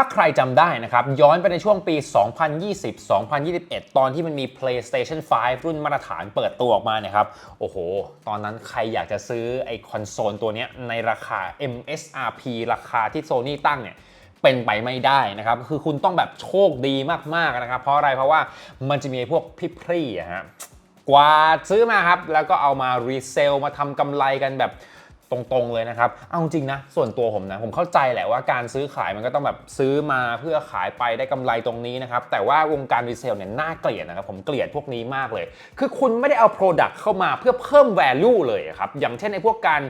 ถ้าใครจำได้นะครับ ย้อนไปในช่วงปี 2020-2021 ตอนที่มันมี PlayStation 5 รุ่นมาตรฐานเปิดตัวออกมาเนี่ยครับ โอ้โห ตอนนั้นใครอยากจะซื้อไอคอนโซลตัวนี้ในราคา MSRP ราคาที่โซ n y ตั้งเนี่ยเป็นไปไม่ได้นะครับ คือคุณต้องแบบโชคดีมากๆนะครับ เพราะอะไรเพราะว่ามันจะมีพวกพี่พรีอะฮะกวาดซื้อมาครับ แล้วก็เอามารีเซลมาทำกำไรกันแบบ ตรงๆเลยนะครับ เอาจริงนะ ส่วนตัวผมนะ ผมเข้าใจแหละว่าการซื้อขายมันก็ต้องแบบซื้อมาเพื่อขายไปได้กำไรตรงนี้นะครับ แต่ว่าวงการรีเซลเนี่ยน่าเกลียดนะครับ ผมเกลียดพวกนี้มากเลย คือคุณไม่ได้เอา Product เข้ามาเพื่อเพิ่ม value เลยครับ อย่างเช่นในพวกการ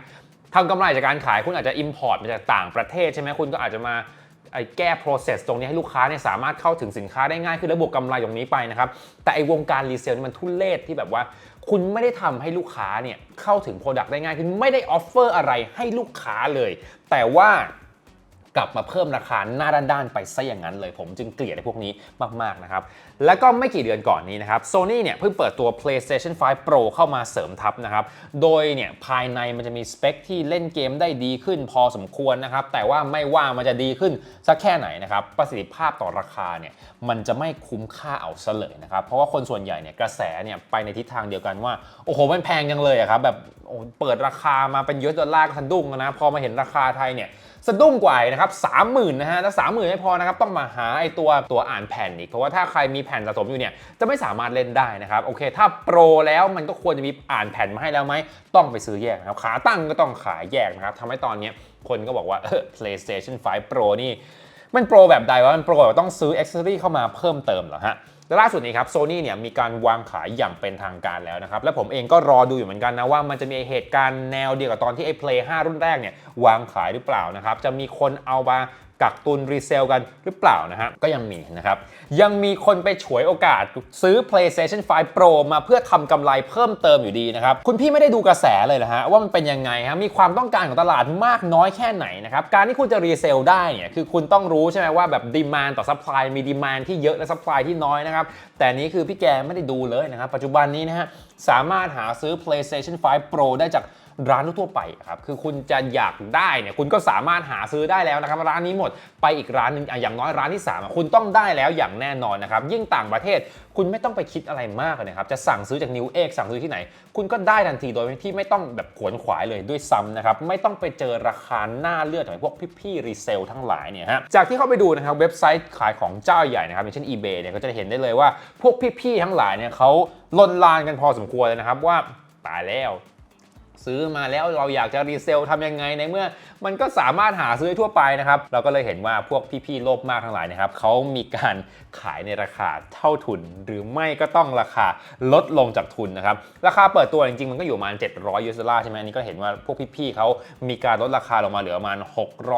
ทำกำไรจากการขายคุณอาจจะ import มาจากต่างประเทศใช่ไหมคุณก็อาจจะมา แก้ process ตรงนี้ให้ลูกค้าเนี่ยสามารถเข้าถึงสินค้าได้ง่ายขึ้นและบวกกำไรตรงนี้ไปนะครับแต่ไอ้วงการรีเซลนี่มันทุเรศที่แบบว่า คุณไม่ได้ทำให้ลูกค้าเนี่ยเข้าถึง Product ได้ง่ายขึ้นไม่ได้ออฟเฟอร์อะไรให้ลูกค้าเลย แต่ว่า กลับมาเพิ่มราคาหน้าด้านๆไปซะอย่างนั้นเลย ผมจึงเกลียดไอ้พวกนี้มากๆนะครับ แล้วก็ไม่กี่เดือนก่อนนี้นะครับ Sony เนี่ยเพิ่งเปิดตัว PlayStation 5 Pro เข้ามาเสริมทับนะครับ โดยเนี่ยภายในมันจะมีสเปคที่เล่นเกมได้ดีขึ้นพอสมควรนะครับ แต่ว่าไม่ว่ามันจะดีขึ้นสักแค่ไหนนะครับ ประสิทธิภาพต่อราคาเนี่ยมันจะไม่คุ้มค่าเอาซะเลยนะครับ เพราะว่าคนส่วนใหญ่เนี่ยกระแสเนี่ยไปในทิศทางเดียวกันว่า โอ้โหมันแพงจังเลยอะครับแบบโอ้เปิดราคามาเป็นเยอะดอลลาร์ก็สะดุ้งนะพอมาเห็นราคาไทยเนี่ยสะดุ้งกว่าอีกนะครับสามหมื่นนะฮะแล้วสามหมื่นไม่พอนะครับต้องมาหาไอตัวตัวอ่านแผ่นอีกเพราะว่าถ้าใครมีแผ่นสะสมอยู่เนี่ยจะไม่สามารถเล่นได้นะครับโอเค ถ้าโปรแล้วมันก็ควรจะมีอ่านแผ่นมาให้แล้วไหมต้องไปซื้อแยกนะครับขาตั้งก็ต้องขายแยกนะครับทำให้ตอนนี้คนก็บอกว่าเออ PlayStation 5 Pro นี่ มันโปรแบบใดวะมันโปรแบบต้องซื้อ accessory เข้ามาเพิ่มเติมเหรอฮะและล่าสุดนี้ครับโซนี่เนี่ยมีการวางขายอย่างเป็นทางการแล้วนะครับ และผมเองก็รอดูอยู่เหมือนกันนะว่ามันจะมีเหตุการณ์แนวเดียวกับตอนที่ไอ้ Play 5 รุ่นแรกเนี่ยวางขายหรือเปล่านะครับ จะมีคนเอามา กักตุนรีเซลกันหรือเปล่านะฮะก็ยังมีนะครับ ยังมีคนไปฉวยโอกาสซื้อ PlayStation 5 Pro มาเพื่อทำกำไรเพิ่มเติมอยู่ดีนะครับ คุณพี่ไม่ได้ดูกระแสเลยนะฮะว่ามันเป็นยังไงฮะมีความต้องการของตลาดมากน้อยแค่ไหนนะครับ การที่คุณจะรีเซลได้เนี่ยคือคุณต้องรู้ใช่ไหมว่าแบบดีมานต่อซัพพลายมีดีมานที่เยอะและซัพพลายที่น้อยนะครับแต่นี้คือพี่แกไม่ได้ดูเลยนะครับปัจจุบันนี้นะฮะสามารถหาซื้อ PlayStation 5 Pro ได้จาก ร้านทั่วไปครับคือคุณจะอยากได้เนี่ยคุณก็สามารถหาซื้อได้แล้วนะครับร้านนี้หมดไปอีกร้านหนึ่งอย่างน้อยร้านที่ 3 คุณต้องได้แล้วอย่างแน่นอนนะครับยิ่งต่างประเทศคุณไม่ต้องไปคิดอะไรมากนะครับจะสั่งซื้อจากนิวเอกสั่งซื้อที่ไหน คุณก็ได้ทันทีโดยที่ไม่ต้องแบบขวนขวายเลยด้วยซ้ำนะครับไม่ต้องไปเจอราคาหน้าเลือดของพวกพี่ๆรีเซลทั้งหลายเนี่ยฮะจากที่เข้าไปดูนะครับเว็บไซต์ขายของเจ้าใหญ่นะครับอย่างเช่น eBay เนี่ยก็จะเห็นได้เลยว่าพวกพี่ๆทั้งหลายเนี่ยเขาลนลานกันพอสมควรเลยนะครับว่าตายแล้ว ซื้อมาแล้วเราอยากจะรีเซลทำยังไงในเมื่อ มันก็สามารถหาซื้อทั่วไปนะครับ เราก็เลยเห็นว่าพวกพี่ๆโลภมากทั้งหลายนะครับเขามีการขายในราคาเท่าทุน หรือไม่ก็ต้องราคาลดลงจากทุนนะครับ ราคาเปิดตัวจริงๆ มันก็อยู่ประมาณ 700ยูเอสดอลลาร์ใช่ไหมอันนี้ก็เห็นว่าพวกพี่ๆเขามีการลดราคาลงมาเหลือประมาณ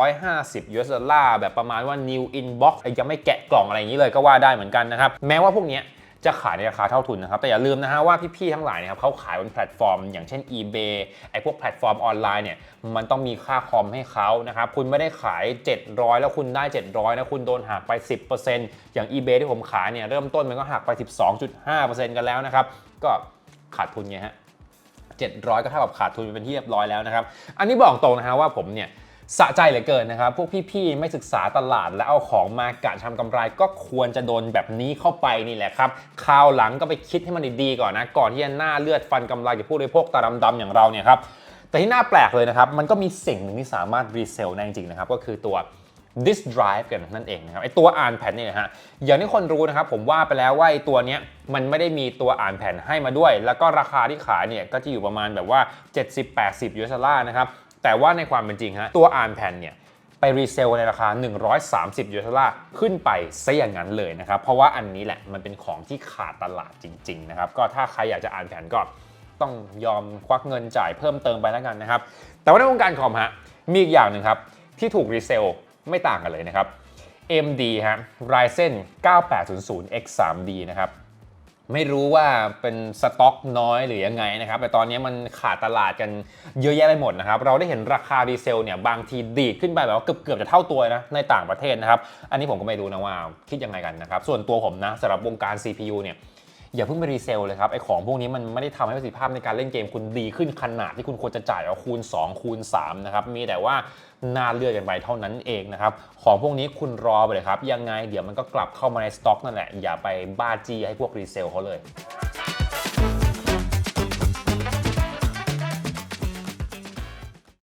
650ยูเอสดอลลาร์แบบประมาณว่า new inbox ยังไม่แกะกล่องอะไรอย่างนี้เลยก็ว่าได้เหมือนกันนะครับแม้ว่าพวกเนี้ย จะขายในราคาเท่าทุนนะครับ แต่อย่าลืมนะฮะว่าพี่ๆทั้งหลายนะครับเขาขายบนแพลตฟอร์ม อย่างเช่น eBay ไอ้พวกแพลตฟอร์มออนไลน์เนี่ยมันต้องมีค่าคอมให้เขานะครับคุณไม่ได้ขาย 700 แล้วคุณได้ 700นะคุณโดนหักไป 10%อย่าง eBay ที่ผมขายเนี่ยเริ่มต้นมันก็หักไป 12.5%กันแล้วนะครับก็ขาดทุนไงฮะ700 ก็เท่ากับขาดทุนเป็นที่เรียบร้อยแล้วนะครับ อันนี้บอกตรงนะฮะว่าผมเนี่ย สะใจเหลือเกินนะครับ พวกพี่ๆ ไม่ศึกษาตลาดและเอาของมากะทำกำไรก็ควรจะโดนแบบนี้เข้าไปนี่แหละครับคราวหลังก็ไปคิดให้มันดีๆก่อนนะ ก่อนที่จะหน้าเลือดฟันกำไรกับผู้บริโภคตาดำๆอย่างเราเนี่ยครับแต่ที่น่าแปลกเลยนะครับ มันก็มีสิ่งหนึ่งที่สามารถรีเซลได้จริงๆนะครับ ก็คือตัว disk drive กันนั่นเองนะครับไอตัวอ่านแผ่นนี่นะฮะอย่างที่คนรู้นะครับผมว่าไปแล้วว่าไอตัวเนี้ยมันไม่ได้มีตัวอ่านแผ่นให้มาด้วย แล้วก็ราคาที่ขายเนี่ยก็จะอยู่ประมาณแบบว่า 70-80ยูเอสดอลลาร์นะครับ แต่ว่าในความเป็นจริงฮะตัวอ่านแผ่นเนี่ยไปรีเซลในราคา 130ยูเอสดอลลาร์ขึ้นไปซะอย่างนั้นเลยนะครับ เพราะว่าอันนี้แหละมันเป็นของที่ขาดตลาดจริง ๆ นะครับ ก็ถ้าใครอยากจะอ่านแผนก็ต้องยอมควักเงินจ่ายเพิ่มเติมไปแล้วกันนะครับ แต่ว่าในวงการคอมฮะมีอีกอย่างหนึ่งครับ ที่ถูกรีเซลไม่ต่างกันเลยนะครับ AMD ฮะ Ryzen 9800 X3D นะครับ ไม่รู้ว่าเป็นสต็อกน้อยหรือยังไงนะครับ แต่ตอนนี้มันขาดตลาดกันเยอะแยะไปหมดนะครับ เราได้เห็นราคาดีเซลเนี่ยบางทีดีดขึ้นไปแบบว่าเกือบเกือบจะเท่าตัวนะในต่างประเทศนะครับ อันนี้ผมก็ไม่รู้นะว่าคิดยังไงกันนะครับ ส่วนตัวผมนะสำหรับวงการ CPU เนี่ย อย่าเพิ่งไปรีเซลเลยครับไอของพวกนี้มันไม่ได้ทำให้ประสิทธิภาพในการเล่นเกมคุณดีขึ้นขนาดที่คุณควรจะจ่ายเอาคูณ 2 คูณ3นะครับมีแต่ว่าน่าเลือกกันไปเท่านั้นเองนะครับของพวกนี้คุณรอไปเลยครับยังไงเดี๋ยวมันก็กลับเข้ามาในสต็อกนั่นแหละอย่าไปบ้าจี้ให้พวกรีเซลเขาเลย